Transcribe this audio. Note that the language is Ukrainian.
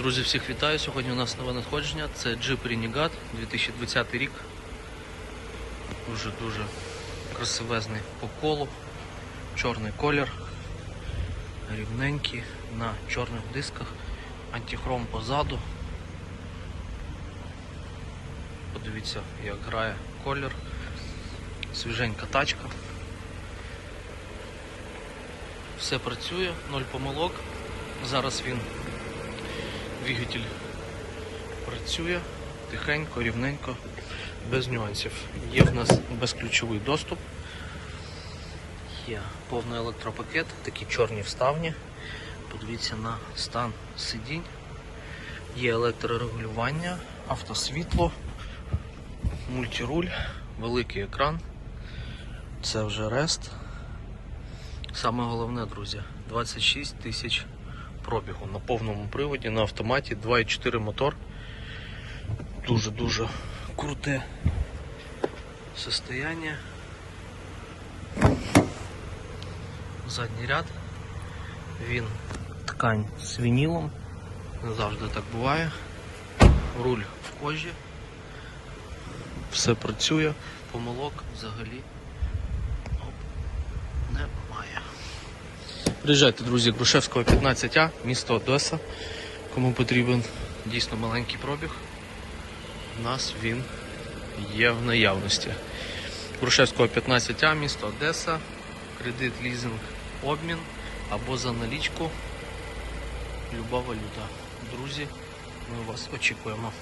Друзі, всіх вітаю. Сьогодні у нас нове надходження. Це Jeep Renegade 2020 рік. Дуже-дуже красивезний по колу. Чорний колір. Рівненький на чорних дисках. Антихром позаду. Подивіться, як грає колір. Свіженька тачка. Все працює, ноль помилок. Зараз він Двигатель працює тихенько, рівненько, без нюансів. Є в нас безключовий доступ, є повний електропакет, такі чорні вставні. Подивіться на стан сидінь. Є електрорегулювання, автосвітло, мультируль, великий екран. Це вже рест. Саме головне, друзі, 26 тисяч пробігу на повному приводі, на автоматі 2.4 мотор. Дуже-дуже круте состояние. Задній ряд. Він ткань з вінілом. Не завжди так буває. Руль в кожі. Все працює, помилок взагалі Приїжджайте, друзі, Грушевського 15А, місто Одеса. Кому потрібен дійсно маленький пробіг, у нас він є в наявності. Грушевського 15А, місто Одеса, кредит, лізинг, обмін або за налічку. Люба валюта. Друзі, ми вас очікуємо.